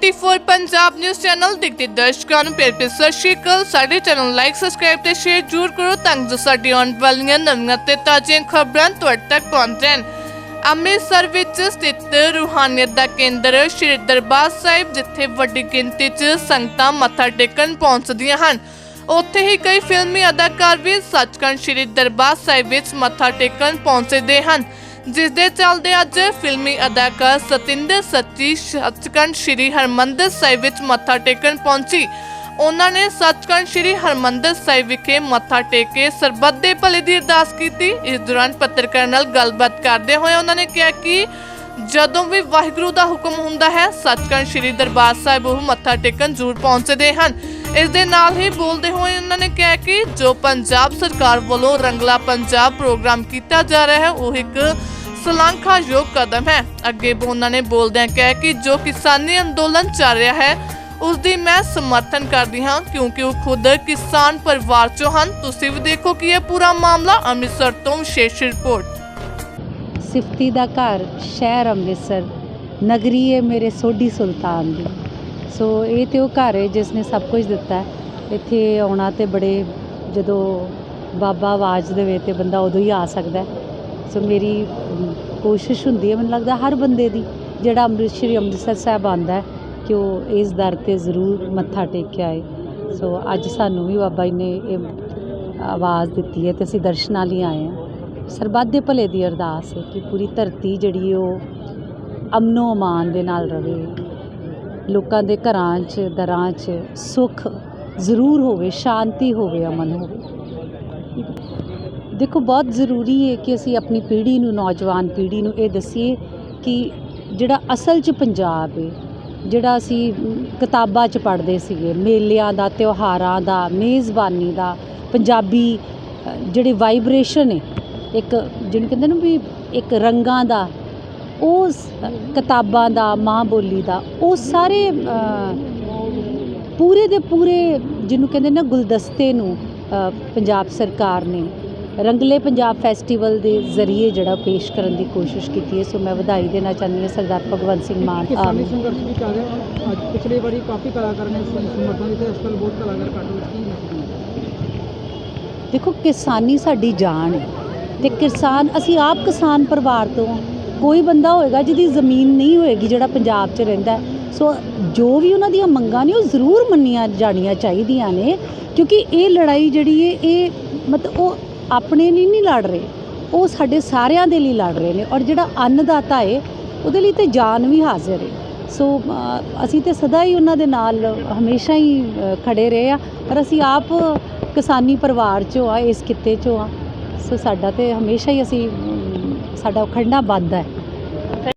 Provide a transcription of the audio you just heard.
24 Punjab news channel ਦੇਖਦੇ ਦਰਸ਼ਕਾਂ ਨੂੰ ਪਿਆਰ ਭਰੀ ਸਤਿ ਸ਼੍ਰੀ ਅਕਾਲ ਸਾਡੇ ਚੈਨਲ ਲਾਈਕ ਸਬਸਕ੍ਰਾਈਬ ਤੇ ਸ਼ੇਅਰ ਜ਼ਰੂਰ ਕਰੋ ਤਾਂ ਜੋ ਸਾਡੀ ਆਉਣ ਵਾਲੀਆਂ ਨਵੀਆਂ ਤੇ ਤਾਜ਼ੀਆਂ ਖਬਰਾਂ ਤੁਹਾਡੇ ਤੱਕ ਪਹੁੰਚਣ ਅੰਮ੍ਰਿਤਸਰ ਵਿੱਚ ਸਥਿਤ ਰੂਹਾਨੀਅਤ ਦਾ ਕੇਂਦਰ ਸ਼੍ਰੀ ਦਰਬਾਰ ਸਾਹਿਬ ਜਿੱਥੇ ਵੱਡੀ ਗਿਣਤੀ 'ਚ ਸੰਗਤਾਂ ਮੱਥਾ ਟੇਕਣ ਪਹੁੰਚਦੀਆਂ ਹਨ ਉੱਥੇ ਹੀ ਕਈ ਫਿਲਮੀ ਅਦਾਕਾਰ ਵੀ ਸੱਚਖੰਡ ਸ਼੍ਰੀ ਦਰਬਾਰ ਸਾਹਿਬ ਵਿੱਚ ਮੱਥਾ ਟੇਕਣ ਪਹੁੰਚਦੇ ਹਨ ਜਿਸ ਦੇ ਚੱਲਦੇ ਅੱਜ ਫਿਲਮੀ ਅਦਾਕਾਰ ਸਤਿੰਦਰ ਸੱਚੀ, ਸੱਚਖੰਡ ਸ਼੍ਰੀ ਹਰਮੰਦਰ ਸਾਹਿਬ ਵਿੱਚ ਮੱਥਾ ਟੇਕਣ ਪਹੁੰਚੀ। ਉਹਨਾਂ ਨੇ ਸੱਚਖੰਡ ਸ਼੍ਰੀ ਹਰਮੰਦਰ ਸਾਹਿਬ ਵਿਖੇ ਮੱਥਾ ਟੇਕ ਕੇ ਸਰਬੱਤ ਦੇ ਭਲੇ ਦੀ ਅਰਦਾਸ ਕੀਤੀ। ਇਸ ਦੌਰਾਨ ਪੱਤਰਕਾਰਾਂ ਨਾਲ ਗੱਲਬਾਤ ਕਰਦੇ ਹੋਏ ਉਹਨਾਂ ਨੇ ਕਿਹਾ ਕਿ ਜਦੋਂ ਵੀ ਵਾਹਿਗੁਰੂ ਦਾ ਹੁਕਮ ਹੁੰਦਾ ਹੈ, ਸੱਚਖੰਡ ਸ਼੍ਰੀ ਦਰਬਾਰ ਸਾਹਿਬ ਉਹ ਮੱਥਾ ਟੇਕਣ ਜ਼ਰੂਰ ਪਹੁੰਚਦੇ ਹਨ। ਇਸ ਦੇ ਨਾਲ ਹੀ ਬੋਲਦੇ ਹੋਏ ਉਹਨਾਂ ਨੇ ਕਿਹਾ ਕਿ ਜੋ ਪੰਜਾਬ ਸਰਕਾਰ ਵੱਲੋਂ ਰੰਗਲਾ ਪੰਜਾਬ ਪ੍ਰੋਗਰਾਮ ਕੀਤਾ ਜਾ ਰਿਹਾ ਹੈ, ਉਹ ਇੱਕ ਸਲਾਂਘਾਯੋਗ ਕਦਮ ਹੈ। ਅੱਗੇ ਉਹਨਾਂ ਨੇ ਬੋਲਦਿਆਂ ਕਿਹਾ ਕਿ ਜੋ ਕਿਸਾਨੀ ਅੰਦੋਲਨ ਚੱਲ ਰਿਹਾ ਹੈ ਉਸ ਦੀ ਮੈਂ ਸਮਰਥਨ ਕਰਦੀ ਹਾਂ, ਕਿਉਂਕਿ ਉਹ ਖੁਦ ਕਿਸਾਨ ਪਰਿਵਾਰ ਚੋਂ ਹਨ। ਤੁਸੀਂ ਵੀ ਦੇਖੋ ਕਿ ਇਹ ਪੂਰਾ ਮਾਮਲਾ ਅੰਮ੍ਰਿਤਸਰ ਤੋਂ ਵਿਸ਼ੇਸ਼ ਰਿਪੋਰਟ। ਸਿਫਤੀ ਦਾ ਘਰ ਸ਼ਹਿਰ ਅੰਮ੍ਰਿਤਸਰ, ਨਗਰੀ ਹੈ ਮੇਰੇ ਸੋਢੀ ਸੁਲਤਾਨ ਦੀ। ਸੋ ਇਹ ਤੇ ਉਹ ਘਰ ਹੈ ਜਿਸ ਨੇ ਸਭ ਕੁਝ ਦਿੱਤਾ ਇੱਥੇ ਆਉਣਾ ਤੇ ਬੜੇ ਜਦੋਂ ਬਾਬਾ ਆਵਾਜ਼ ਦੇਵੇ ਤੇ ਬੰਦਾ ਉਦੋਂ ਹੀ ਆ ਸਕਦਾ ਸੋ ਮੇਰੀ ਕੋਸ਼ਿਸ਼ ਹੁੰਦੀ ਹੈ ਮੈਨੂੰ ਲੱਗਦਾ ਹਰ ਬੰਦੇ ਦੀ ਜਿਹੜਾ ਅੰਮ੍ਰਿਤ ਸ਼੍ਰੀ ਅੰਮ੍ਰਿਤਸਰ ਸਾਹਿਬ ਆਉਂਦਾ ਕਿ ਉਹ ਇਸ ਦਰ ਤੇ ਜ਼ਰੂਰ ਮੱਥਾ ਟੇਕ ਕੇ ਆਏ ਸੋ ਅੱਜ ਸਾਨੂੰ ਵੀ ਬਾਬਾ ਜੀ ਨੇ ਇਹ ਆਵਾਜ਼ ਦਿੱਤੀ ਹੈ ਤੇ ਅਸੀਂ ਦਰਸ਼ਨਾਂ ਲਈ ਆਏ ਹਾਂ ਸਰਬੱਤ ਦੇ ਭਲੇ ਦੀ ਅਰਦਾਸ ਹੈ ਕਿ ਪੂਰੀ ਧਰਤੀ ਜਿਹੜੀ ਉਹ ਅਮਨੋ ਅਮਾਨ ਦੇ ਨਾਲ ਰਵੇ ਲੋਕਾਂ ਦੇ ਘਰਾਂ 'ਚ ਦਰਾਂ 'ਚ ਸੁੱਖ ਜ਼ਰੂਰ ਹੋਵੇ ਸ਼ਾਂਤੀ ਹੋਵੇ ਅਮਨ ਹੋਵੇ। ਦੇਖੋ ਬਹੁਤ ਜ਼ਰੂਰੀ ਹੈ ਕਿ ਅਸੀਂ ਆਪਣੀ ਪੀੜ੍ਹੀ ਨੂੰ ਨੌਜਵਾਨ ਪੀੜ੍ਹੀ ਨੂੰ ਇਹ ਦਸੀਏ ਕਿ ਜਿਹੜਾ ਅਸਲ 'ਚ ਪੰਜਾਬ ਹੈ ਜਿਹੜਾ ਅਸੀਂ ਕਿਤਾਬਾਂ 'ਚ ਪੜ੍ਹਦੇ ਸੀਗੇ ਮੇਲਿਆਂ ਦਾ ਤਿਉਹਾਰਾਂ ਦਾ ਮੇਜ਼ਬਾਨੀ ਦਾ ਪੰਜਾਬੀ ਅ, ਜਿਹੜੇ ਵਾਈਬ੍ਰੇਸ਼ਨ ਹੈ ਇੱਕ ਜਿਹਨੂੰ ਕਹਿੰਦੇ ਨਾ ਵੀ ਇੱਕ ਰੰਗਾਂ ਦਾ ਉਹ ਕਿਤਾਬਾਂ ਦਾ ਮਾਂ ਬੋਲੀ ਦਾ ਉਹ ਸਾਰੇ ਪੂਰੇ ਦੇ ਪੂਰੇ ਜਿਹਨੂੰ ਕਹਿੰਦੇ ਨਾ ਗੁਲਦਸਤੇ ਨੂੰ ਪੰਜਾਬ ਸਰਕਾਰ ਨੇ ਰੰਗਲੇ ਪੰਜਾਬ ਫੈਸਟੀਵਲ ਦੇ ਜ਼ਰੀਏ ਜਿਹੜਾ ਪੇਸ਼ ਕਰਨ ਦੀ ਕੋਸ਼ਿਸ਼ ਕੀਤੀ ਹੈ ਸੋ ਮੈਂ ਵਧਾਈ ਦੇਣਾ ਚਾਹੁੰਦੀ ਹਾਂ ਸਰਦਾਰ ਭਗਵੰਤ ਸਿੰਘ ਮਾਨ ਕਿਸਾਨੀ ਸੰਘਰਸ਼ ਵੀ ਚੱਲ ਰਿਹਾ ਅੱਜ ਪਿਛਲੇ ਵਾਰੀ ਕਾਫੀ ਕਲਾਕਾਰ ਨੇ ਸਮ- ਸਮਰਥਨ ਦਿੱਤੇ ਇਸ ਕੱਲ ਬਹੁਤ ਕਲਾਕਾਰ ਕੀ ਮੈਸੇਜ ਦੇਖੋ ਕਿਸਾਨੀ ਸਾਡੀ ਜਾਨ ਹੈ ਤੇ ਕਿਸਾਨ ਅਸੀਂ ਆਪ ਕਿਸਾਨ ਪਰਿਵਾਰ ਤੋਂ। ਕੋਈ ਬੰਦਾ ਹੋਏਗਾ ਜਿਹਦੀ ਜ਼ਮੀਨ ਨਹੀਂ ਹੋਏਗੀ ਜਿਹੜਾ ਪੰਜਾਬ 'ਚ ਰਹਿੰਦਾ। ਸੋ ਜੋ ਵੀ ਉਹਨਾਂ ਦੀਆਂ ਮੰਗਾਂ ਨੇ ਉਹ ਜ਼ਰੂਰ ਮੰਨੀਆਂ ਜਾਣੀਆਂ ਚਾਹੀਦੀਆਂ ਨੇ ਕਿਉਂਕਿ ਇਹ ਲੜਾਈ ਜਿਹੜੀ ਹੈ ਇਹ ਮਤਲਬ ਉਹ ਆਪਣੇ ਲਈ ਨਹੀਂ ਲੜ ਰਹੇ ਉਹ ਸਾਡੇ ਸਾਰਿਆਂ ਦੇ ਲਈ ਲੜ ਰਹੇ ਨੇ ਔਰ ਜਿਹੜਾ ਅੰਨਦਾਤਾ ਹੈ ਉਹਦੇ ਲਈ ਤੇ ਜਾਨ ਵੀ ਹਾਜ਼ਰ ਹੈ ਸੋ ਅਸੀਂ ਤੇ ਸਦਾ ਹੀ ਉਹਨਾਂ ਦੇ ਨਾਲ ਹਮੇਸ਼ਾ ਹੀ ਅ, ਖੜੇ ਰਹੇ ਆ ਪਰ ਅਸੀਂ ਆਪ ਕਿਸਾਨੀ ਪਰਿਵਾਰ ਚੋਂ ਆ ਇਸ ਕਿੱਤੇ ਚੋਂ ਆ। ਸੋ ਸਾਡਾ ਤੇ ਹਮੇਸ਼ਾ ਹੀ ਅਸੀਂ ਸਾਡਾ ਖੜਨਾ ਬੰਦ ਹੈ